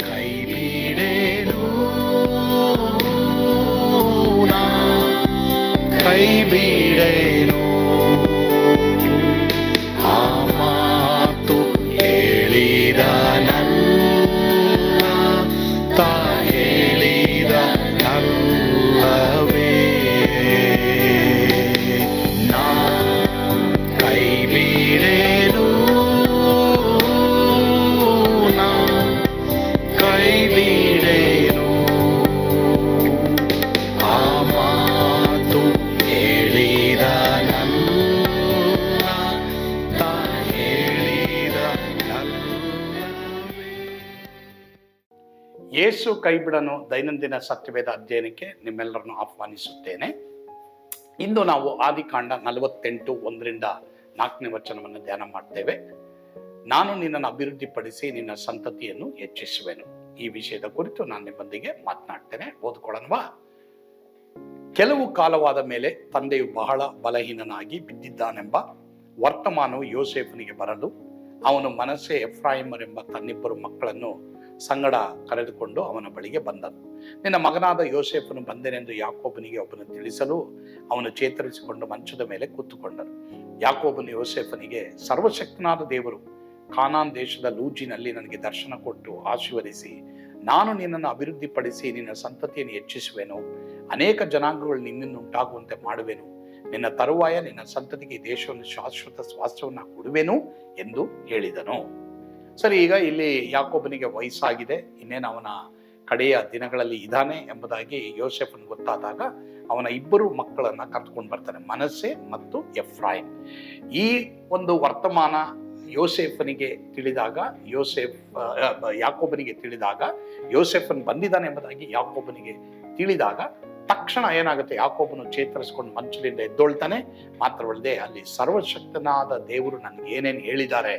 ಕೈ ಬಿಡೇನು ಯೇಸು ಕೈಬಿಡನು ದೈನಂದಿನ ಸತ್ಯವೇದ ಅಧ್ಯಯನಕ್ಕೆ ನಿಮ್ಮೆಲ್ಲರನ್ನು ಆಹ್ವಾನಿಸುತ್ತೇನೆ. ಇಂದು ನಾವು ಆದಿಕಾಂಡ ನಲವತ್ತೆಂಟು ಒಂದರಿಂದ ನಾಲ್ಕನೇ ವಚನವನ್ನು ಧ್ಯಾನ ಮಾಡ್ತೇವೆ. ನಾನು ನಿನ್ನನ್ನು ಅಭಿವೃದ್ಧಿಪಡಿಸಿ ನಿನ್ನ ಸಂತತಿಯನ್ನು ಹೆಚ್ಚಿಸುವೆನು. ಈ ವಿಷಯದ ಕುರಿತು ನಾನು ನಿಮ್ಮೊಂದಿಗೆ ಮಾತನಾಡ್ತೇನೆ. ಓದ್ಕೊಳ್ಳೋಣವಾ? ಕೆಲವು ಕಾಲವಾದ ಮೇಲೆ ತಂದೆಯು ಬಹಳ ಬಲಹೀನನಾಗಿ ಬಿದ್ದಿದ್ದಾನೆಂಬ ವರ್ತಮಾನವು ಯೋಸೇಫನಿಗೆ ಬರಲು ಅವನು ಮನಸ್ಸೇ ಮನಸ್ಸೆ ಎಫ್ರಾಯಿಮರೆಂಬ ತನ್ನಿಬ್ಬರು ಮಕ್ಕಳನ್ನು ಸಂಗಡ ಕರೆದುಕೊಂಡು ಅವನ ಬಳಿಗೆ ಬಂದನು. ನಿನ್ನ ಮಗನಾದ ಯೋಸೇಫನು ಬಂದೆನೆಂದು ಯಾಕೋಬನಿಗೆ ಒಬ್ಬನು ತಿಳಿಸಲು ಅವನು ಚೇತರಿಸಿಕೊಂಡು ಮಂಚದ ಮೇಲೆ ಕೂತುಕೊಂಡನು. ಯಾಕೋಬನು ಯೋಸೇಫನಿಗೆ, ಸರ್ವಶಕ್ತನಾದ ದೇವರು ಖಾನಾನ್ ದೇಶದ ಲೂಜಿನಲ್ಲಿ ನನಗೆ ದರ್ಶನ ಕೊಟ್ಟು ಆಶೀರ್ವದಿಸಿ, ನಾನು ನಿನ್ನನ್ನು ಅಭಿವೃದ್ಧಿಪಡಿಸಿ ನಿನ್ನ ಸಂತತಿಯನ್ನು ಹೆಚ್ಚಿಸುವೆನು. ಅನೇಕ ಜನಾಂಗಗಳು ನಿನ್ನನ್ನು ಉಂಟಾಗುವಂತೆ ಮಾಡುವೆನು. ನಿನ್ನ ತರುವಾಯ ನಿನ್ನ ಸಂತತಿಗೆ ದೇಶವನ್ನು ಶಾಶ್ವತ ಸ್ವಾಸ್ಥ್ಯವನ್ನು ಕೊಡುವೆನು ಎಂದು ಹೇಳಿದನು. ಸರಿ, ಈಗ ಇಲ್ಲಿ ಯಾಕೋಬನಿಗೆ ವಯಸ್ಸಾಗಿದೆ, ಇನ್ನೇನು ಅವನ ಕಡೆಯ ದಿನಗಳಲ್ಲಿ ಇದ್ದಾನೆ ಎಂಬುದಾಗಿ ಯೋಸೆಫನ್ ಗೊತ್ತಾದಾಗ ಅವನ ಇಬ್ಬರು ಮಕ್ಕಳನ್ನ ಕರ್ತ್ಕೊಂಡು ಬರ್ತಾನೆ ಮನಸ್ಸೆ ಮತ್ತು ಎಫ್ರಾಯಿನ್ ಈ ಒಂದು ವರ್ತಮಾನ ಯೋಸೆಫನಿಗೆ ತಿಳಿದಾಗ, ಯೋಸೆಫ್ ಯಾಕೋಬನಿಗೆ ತಿಳಿದಾಗ, ಯೋಸೆಫನ್ ಬಂದಿದ್ದಾನೆ ಎಂಬುದಾಗಿ ಯಾಕೋಬನಿಗೆ ತಿಳಿದಾಗ ತಕ್ಷಣ ಏನಾಗುತ್ತೆ? ಯಾಕೋಬನು ಚೇತರಿಸ್ಕೊಂಡು ಮಂಚದಿಂದ ಎದ್ದೊಳ್ತಾನೆ. ಮಾತ್ರವಲ್ಲದೆ ಅಲ್ಲಿ ಸರ್ವಶಕ್ತನಾದ ದೇವರು ನನಗೆ ಏನೇನು ಹೇಳಿದ್ದಾರೆ?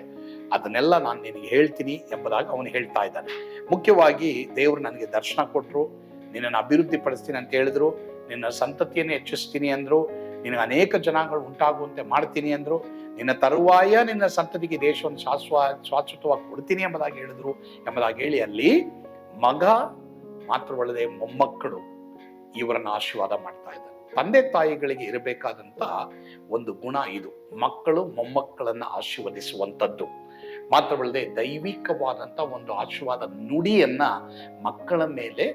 ಅದನ್ನೆಲ್ಲ ನಾನು ನಿನಗೆ ಹೇಳ್ತೀನಿ ಎಂಬುದಾಗಿ ಅವನು ಹೇಳ್ತಾ ಇದ್ದಾನೆ. ಮುಖ್ಯವಾಗಿ ದೇವರು ನನಗೆ ದರ್ಶನ ಕೊಟ್ಟರು ನಿನ್ನನ್ನು ಅಭಿವೃದ್ಧಿ ಪಡಿಸ್ತೀನಿ ಅಂತ ಹೇಳಿದ್ರು, ನಿನ್ನ ಸಂತತಿಯನ್ನು ಹೆಚ್ಚಿಸ್ತೀನಿ ಅಂದರು, ನಿನಗೆ ಅನೇಕ ಜನಾಂಗಗಳು ಉಂಟಾಗುವಂತೆ ಮಾಡ್ತೀನಿ ಅಂದರು, ನಿನ್ನ ತರುವಾಯ ನಿನ್ನ ಸಂತತಿಗೆ ದೇಶವನ್ನು ಶಾಶ್ವ, ಶಾಶ್ವತವಾಗಿ ಕೊಡ್ತೀನಿ ಎಂಬುದಾಗಿ ಹೇಳಿದ್ರು ಎಂಬುದಾಗಿ ಹೇಳಿ ಅಲ್ಲಿ ಮಗ ಮಾತ್ರವಲ್ಲದೆ ಮೊಮ್ಮಕ್ಕಳು ಇವರನ್ನು ಆಶೀರ್ವಾದ ಮಾಡ್ತಾ ಇದ್ದಾರೆ. ತಂದೆ ತಾಯಿಗಳಿಗೆ ಇರಬೇಕಾದಂತ ಒಂದು ಗುಣ ಇದು. ಮಕ್ಕಳು ಮೊಮ್ಮಕ್ಕಳನ್ನ ಆಶೀರ್ವದಿಸುವಂಥದ್ದು. ಮಾತ್ರವಲ್ಲದೆ ದೈವಿಕವಾದಂಥ ಒಂದು ಆಶೀರ್ವಾದ ನುಡಿಯನ್ನ ಮಕ್ಕಳ ಮೇಲೆ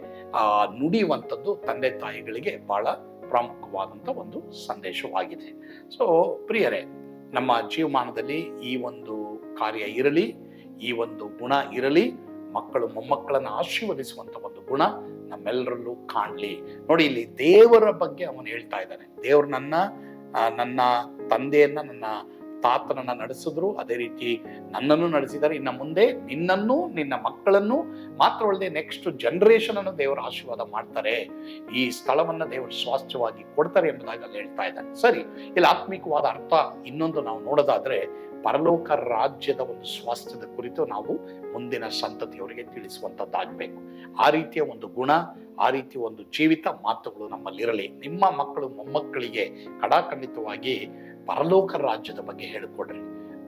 ನುಡಿಯುವಂಥದ್ದು ತಂದೆ ತಾಯಿಗಳಿಗೆ ಬಹಳ ಪ್ರಾಮುಖ್ಯವಾದಂಥ ಒಂದು ಸಂದೇಶವಾಗಿದೆ. ಸೊ ಪ್ರಿಯರೇ, ನಮ್ಮ ಜೀವಮಾನದಲ್ಲಿ ಈ ಒಂದು ಕಾರ್ಯ ಇರಲಿ, ಈ ಒಂದು ಗುಣ ಇರಲಿ, ಮಕ್ಕಳು ಮೊಮ್ಮಕ್ಕಳನ್ನು ಆಶೀರ್ವದಿಸುವಂತ ಒಂದು ಗುಣ ನಮ್ಮೆಲ್ಲರಲ್ಲೂ ಕಾಣಲಿ. ನೋಡಿ, ಇಲ್ಲಿ ದೇವರ ಬಗ್ಗೆ ಅವನು ಹೇಳ್ತಾ ಇದ್ದಾನೆ. ದೇವರು ನನ್ನ ನನ್ನ ತಂದೆಯನ್ನ, ನನ್ನ ತಾತನನ್ನ ನಡೆಸಿದ್ರು, ಅದೇ ರೀತಿ ನನ್ನನ್ನು ನಡೆಸಿದ್ದಾರೆ. ಇನ್ನು ಮುಂದೆ ನಿನ್ನನ್ನು, ನಿನ್ನ ಮಕ್ಕಳನ್ನು ಮಾತ್ರವಲ್ಲದೆ ನೆಕ್ಸ್ಟ್ ಜನರೇಷನ್ ಅನ್ನು ದೇವರ ಆಶೀರ್ವಾದ ಮಾಡ್ತಾರೆ. ಈ ಸ್ಥಳವನ್ನ ದೇವರು ಸ್ವಾಸ್ಥ್ಯವಾಗಿ ಕೊಡ್ತಾರೆ ಎಂಬುದಾಗಿ ಅಲ್ಲಿ ಹೇಳ್ತಾ ಇದ್ದಾನೆ. ಸರಿ, ಇಲ್ಲಿ ಆತ್ಮಿಕವಾದ ಅರ್ಥ ಇನ್ನೊಂದು ನಾವು ನೋಡೋದಾದ್ರೆ ಪರಲೋಕ ರಾಜ್ಯದ ಒಂದು ಸ್ವಾಸ್ಥ್ಯದ ಕುರಿತು ನಾವು ಮುಂದಿನ ಸಂತತಿಯವರಿಗೆ ತಿಳಿಸುವಂತದ್ದಾಗಬೇಕು. ಆ ರೀತಿಯ ಒಂದು ಗುಣ, ಆ ರೀತಿಯ ಒಂದು ಜೀವಿತ ಮಾತುಗಳು ನಮ್ಮಲ್ಲಿರಲಿ. ನಿಮ್ಮ ಮಕ್ಕಳು ಮೊಮ್ಮಕ್ಕಳಿಗೆ ಕಡಾಖಂಡಿತವಾಗಿ ಪರಲೋಕ ರಾಜ್ಯದ ಬಗ್ಗೆ ಹೇಳಿಕೊಡ್ರಿ.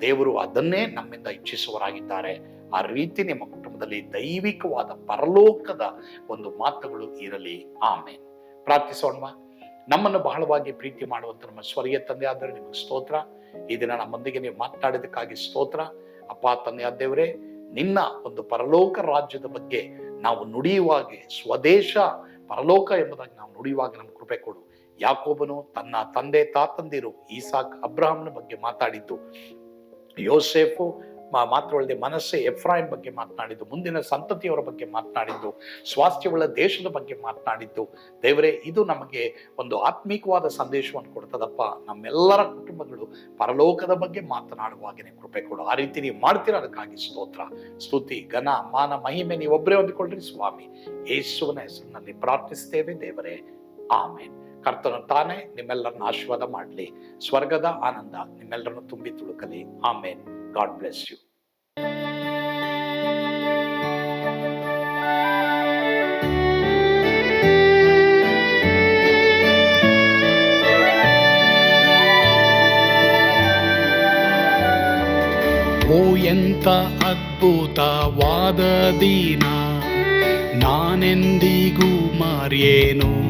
ದೇವರು ಅದನ್ನೇ ನಮ್ಮಿಂದ ಇಚ್ಛಿಸುವರಾಗಿದ್ದಾರೆ ಆ ರೀತಿ ನಿಮ್ಮ ಕುಟುಂಬದಲ್ಲಿ ದೈವಿಕವಾದ ಪರಲೋಕದ ಒಂದು ಮಾತುಗಳು ಇರಲಿ. ಆಮೇಲೆ ಪ್ರಾರ್ಥಿಸೋಣ ನಮ್ಮನ್ನು ಬಹಳವಾಗಿ ಪ್ರೀತಿ ಮಾಡುವಂಥ ನಮ್ಮ ಸ್ವರ್ಗೀಯ ತಂದೆ ಆದರೆ ನಿಮಗೆ ಸ್ತೋತ್ರ. ಈ ದಿನ ನಮ್ಮೊಂದಿಗೆ ನೀವು ಮಾತನಾಡಿದಕ್ಕಾಗಿ ಸ್ತೋತ್ರ. ಅಪ್ಪ, ತಂದೆ, ದೇವರೇ, ನಿನ್ನ ಒಂದು ಪರಲೋಕ ರಾಜ್ಯದ ಬಗ್ಗೆ ನಾವು ನುಡಿಯುವಾಗೆ, ಸ್ವದೇಶ ಪರಲೋಕ ಎಂಬುದಾಗಿ ನಾವು ನುಡಿಯುವಾಗ ನಮ್ಗೆ ಕೃಪೆ ಕೊಡು. ಯಾಕೋಬನು ತನ್ನ ತಂದೆ ತಾತಂದಿರು ಈಸಾಕ್ ಅಬ್ರಹಾಂನ ಬಗ್ಗೆ ಮಾತಾಡಿದ್ದು. ಯೋಸೇಫು ಮಾತ್ರವಲ್ಲದೆ ಮನಸ್ಸೆ ಎಫ್ರಾಯಿನ್ ಬಗ್ಗೆ ಮಾತನಾಡಿದ್ದು, ಮುಂದಿನ ಸಂತತಿಯವರ ಬಗ್ಗೆ ಮಾತನಾಡಿದ್ದು, ಸ್ವಾಸ್ಥ್ಯವುಳ್ಳ ದೇಶದ ಬಗ್ಗೆ ಮಾತನಾಡಿದ್ದು. ದೇವರೇ, ಇದು ನಮಗೆ ಒಂದು ಆತ್ಮೀಕವಾದ ಸಂದೇಶವನ್ನು ಕೊಡ್ತದಪ್ಪ. ನಮ್ಮೆಲ್ಲರ ಕುಟುಂಬಗಳು ಪರಲೋಕದ ಬಗ್ಗೆ ಮಾತನಾಡುವಾಗನೇ ಕೃಪೆ ಕೊಡು. ಆ ರೀತಿ ನೀವು ಮಾಡ್ತೀರ? ಅದಕ್ಕಾಗಿ ಸ್ತೋತ್ರ. ಸ್ತುತಿ, ಘನ, ಮಾನ, ಮಹಿಮೆ ನೀವೊಬ್ಬರೇ ಹೊಂದಿಕೊಳ್ಳ್ರಿ ಸ್ವಾಮಿ. ಯೇಸುವಿನ ಹೆಸರಿನಲ್ಲಿ ಪ್ರಾರ್ಥಿಸ್ತೇವೆ ದೇವರೇ. ಆಮೇನ್. ಕರ್ತನ ತಾನೇ ನಿಮ್ಮೆಲ್ಲರನ್ನ ಆಶೀರ್ವಾದ ಮಾಡಲಿ. ಸ್ವರ್ಗದ ಆನಂದ ನಿಮ್ಮೆಲ್ಲರನ್ನು ತುಂಬಿ ತುಳುಕಲಿ. ಆಮೇನ್. God bless you. ಎಂತ ಅದ್ಭುತವಾದ ದಿನ, ನಾನೆಂದಿಗೂ ಮಾರಿಯೇನು?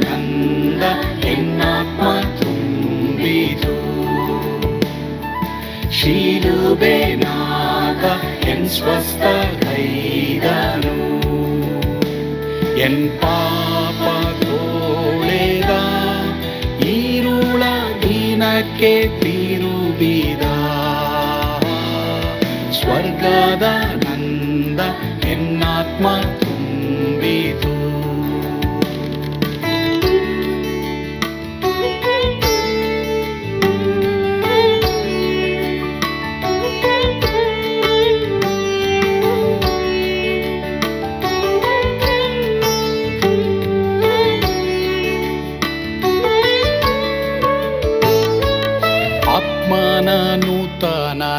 ಕೊಂಡ ಎನ್ನಾತ್ಮ ತುಂಬಿತು ಶಿಲುಬೆ ನಾಗ ಎನ್ ಸ್ವಸ್ಥ ಕೈದನು ಎನ್ ಪಾಪ ತೋಳೆದ ಈರುಳ ದಿನಕ್ಕೆ ತಿರುಗಿದ ಸ್ವರ್ಗದ ನಂದ ಎನ್ನಾತ್ಮ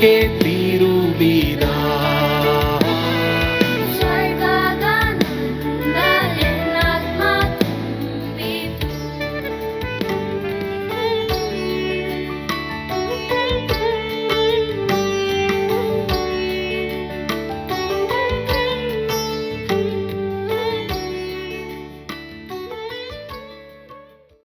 నీకే తీరు మీరా